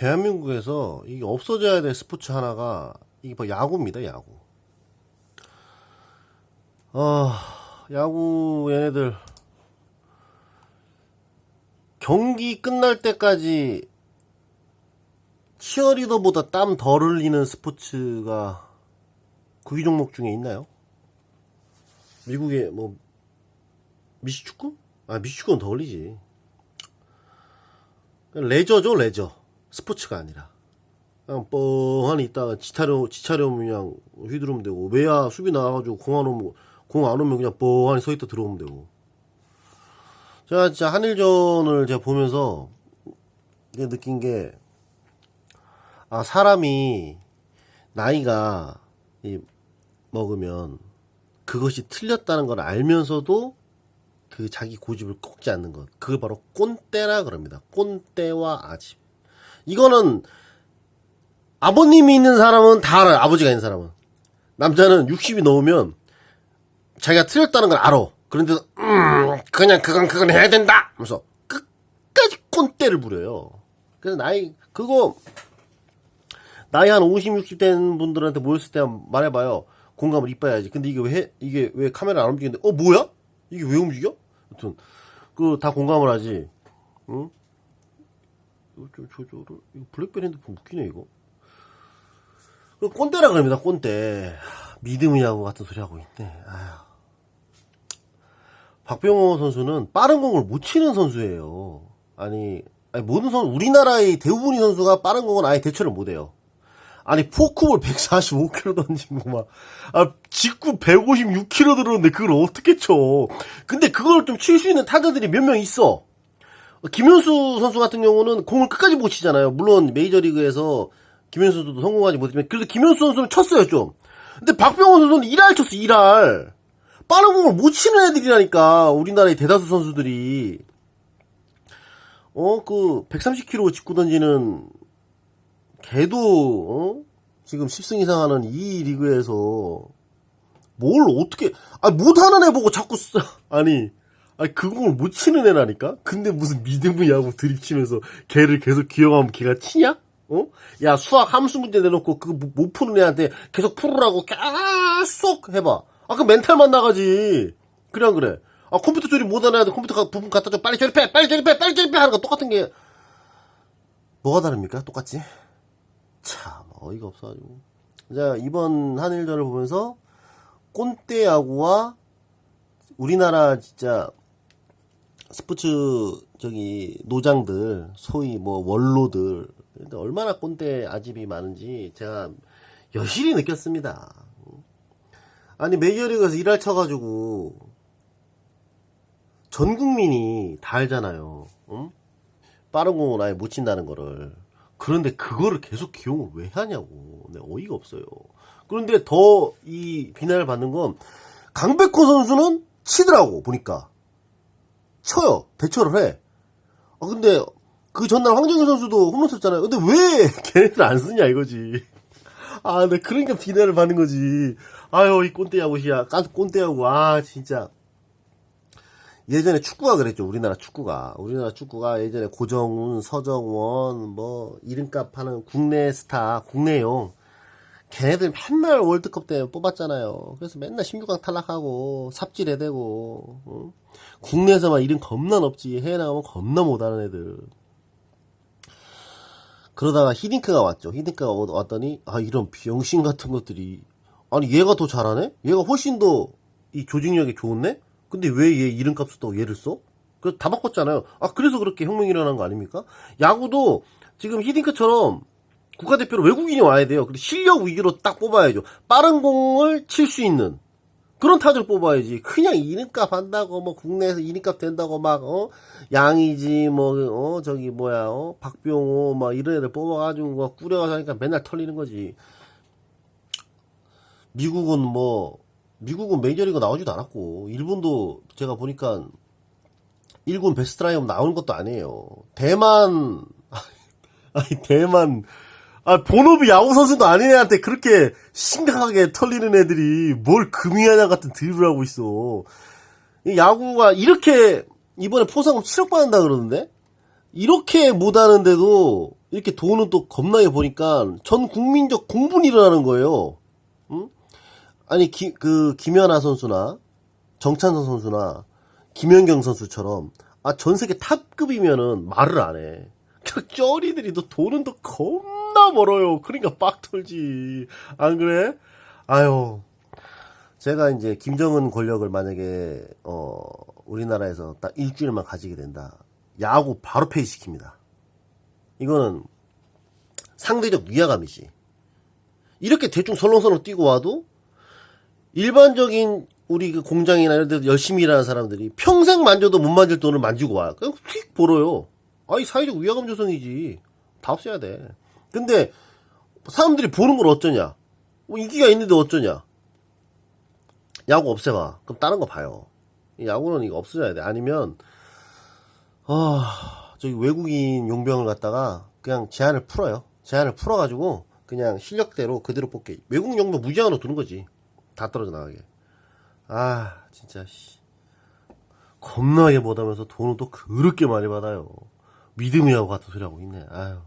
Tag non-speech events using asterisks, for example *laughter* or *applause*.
대한민국에서 이게 없어져야 될 스포츠 하나가 이게 뭐 야구입니다, 야구. 아, 야구 얘네들 경기 끝날 때까지 치어리더보다 땀 덜 흘리는 스포츠가 구기 종목 중에 있나요? 미국의 뭐 미식축구? 아 미식축구는 더 흘리지. 레저죠 레저. 스포츠가 아니라. 그냥 뻥하니 있다가 지차려 지차려 그냥 휘두르면 되고 외야 수비 나와가지고 공 안 오면 공 안 오면 그냥 뻥하니 서 있다 들어오면 되고. 제가 진짜 한일전을 제가 보면서 느낀 게, 아, 사람이 나이가 이 먹으면 그것이 틀렸다는 걸 알면서도 그 자기 고집을 꺾지 않는 것. 그걸 바로 꼰대라 그럽니다. 꼰대와 아집. 이거는 아버님이 있는 사람은 다 알아요. 아버지가 있는 사람은. 남자는 60이 넘으면 자기가 틀렸다는 걸 알아. 그런데도 음 그냥 그건 그건 해야 된다. 하면서 끝까지 꼰대를 부려요. 그래서 나이 그거 나이 한 50, 60 된 분들한테 모였을 때 말해봐요. 공감을 이빠야지. 근데 이게 왜 해- 이게 왜 카메라 안 움직이는데 어 뭐야? 이게 왜 움직여? 아무튼 그 다 공감을 하지. 응? 이거 좀 조절을 이거 블랙베리 핸드폰 웃기네 이거. 그 꼰대라 그럽니다. 꼰대. 하, 믿음이냐고 같은 소리 하고 있네. 박병호 선수는 빠른 공을 못 치는 선수예요. 아니, 아니 모든 선 우리나라의 대부분의 선수가 빠른 공은 아예 대처를 못 해요. 아니 포크볼 145km 던지고 막 아, 직구 156km 들었는데 그걸 어떻게 쳐? 근데 그걸 좀 칠 수 있는 타자들이 몇 명 있어. 김현수 선수 같은 경우는 공을 끝까지 못 치잖아요. 물론 메이저리그에서 김현수 선수도 성공하지 못했지만 그래도 김현수 선수는 쳤어요 좀. 근데 박병호 선수는 1할 쳤어 1할. 빠른 공을 못 치는 애들이라니까 우리나라의 대다수 선수들이 어 그 130km 직구 던지는 걔도 어? 지금 10승 이상 하는 이 리그에서 뭘 어떻게 아 못하는 애 보고 자꾸 쓰 *laughs* 아니 아니 그 공을 못 치는 애라니까? 근데 무슨 믿음의 야구 드립치면서 걔를 계속 기억하면 걔가 치냐? 어? 야 수학 함수 문제 내놓고 그거 못- 못 푸는 애한테 계속 풀으라고 계속 해봐. 아그 멘탈만 나가지. 안 그래? 아 컴퓨터 조립 못하는 애한테 컴퓨터 가- 부품 갖다 줘. 빨리 조립해 빨리 조립해 빨리 조립해 하는 거 똑같은 게. 뭐가 다릅니까? 똑같지? 참 어이가 없어가지고 자 이번 한일전을 보면서 꼰대 야구와 우리나라 진짜 스포츠 저기 노장들 소위 뭐 원로들 얼마나 꼰대 아집이 많은지 제가 여실히 느꼈습니다. 아니 메이저리그에서 일할 쳐가지고 전 국민이 다 알잖아요. 응? 빠른 공을 아예 못 친다는 거를. 그런데 그거를 계속 기용을 왜 하냐고. 네, 어이가 없어요. 그런데 더 이 비난을 받는 건 강백호 선수는 치더라고 보니까 쳐요 대처를 해. 아 근데 그 전날 황정희 선수도 홈런 쳤잖아요. 근데 왜 *laughs* 걔네들 안 쓰냐 이거지. 아, 네 그러니까 비난을 받는 거지. 아유 이 꼰대 야구시야, 까스 꼰대 야구. 아 진짜. 예전에 축구가 그랬죠. 우리나라 축구가. 우리나라 축구가 예전에 고정훈, 서정원, 뭐, 이름값 하는 국내 스타, 국내용. 걔네들 맨날 월드컵 때 뽑았잖아요. 그래서 맨날 16강 탈락하고, 삽질해 대고, 응? 국내에서만 이름 겁나 높지. 해외 나가면 겁나 못하는 애들. 그러다가 히딩크가 왔죠. 히딩크가 오- 왔더니, 아, 이런 병신 같은 것들이. 아니, 얘가 더 잘하네? 얘가 훨씬 더 이 조직력이 좋네? 근데 왜 얘 이름값 쓰다고 얘를 써? 그래서 다 바꿨잖아요. 아, 그래서 그렇게 혁명이 일어난 거 아닙니까? 야구도 지금 히딩크처럼 국가대표로 외국인이 와야 돼요. 근데 실력 위주로 딱 뽑아야죠. 빠른 공을 칠 수 있는 그런 타자를 뽑아야지. 그냥 이름값 한다고 뭐 국내에서 이름값 된다고 막 어? 양이지 뭐 어? 저기 뭐야 어? 박병호 막 이런 애들 뽑아가지고 막 꾸려가서 하니까 맨날 털리는 거지. 미국은 뭐 미국은 메이저리그 나오지도 않았고 일본도 제가 보니까 일군 베스트 라인업 나오는 것도 아니에요. 대만 *laughs* 아니 대만 아 본업이 야구 선수도 아닌 애한테 그렇게 심각하게 털리는 애들이 뭘 금이하냐 같은 드립을 하고 있어. 이 야구가 이렇게 이번에 포상금 7억 받는다 그러는데 이렇게 못하는데도 이렇게 돈은 또 겁나게 보니까 전 국민적 공분이 일어나는 거예요. 응? 아니 기, 그 김연아 선수나 정찬성 선수나 김연경 선수처럼 아 전 세계 탑급이면은 말을 안 해. *laughs* 그냥 쩌리들이 또 돈은 또 겁나 벌어요. 그러니까 빡 털지. 안 그래? 아유. 제가 이제 김정은 권력을 만약에 어 우리나라에서 딱 일주일만 가지게 된다. 야구 바로 폐지시킵니다. 이거는 상대적 위화감이지. 이렇게 대충 설렁설렁 뛰고 와도 일반적인 우리 그 공장이나 이런 데서 열심히 일하는 사람들이 평생 만져도 못 만질 돈을 만지고 와. 그냥 휙 벌어요. 아이 사회적 위화감 조성이지. 다 없애야 돼. 근데 사람들이 보는 걸 어쩌냐? 뭐 인기가 있는데 어쩌냐? 야구 없애봐. 그럼 다른 거 봐요. 이 야구는 이거 없어져야 돼. 아니면 아 저기 외국인 용병을 갖다가 그냥 제한을 풀어요. 제한을 풀어가지고 그냥 실력대로 그대로 뽑게. 외국 용병 무제한으로 두는 거지. 다 떨어져 나가게. 아 진짜 씨. 겁나게 못하면서 돈은 또 그렇게 많이 받아요. 믿음이하고 같은 소리 하고 있네. 아유.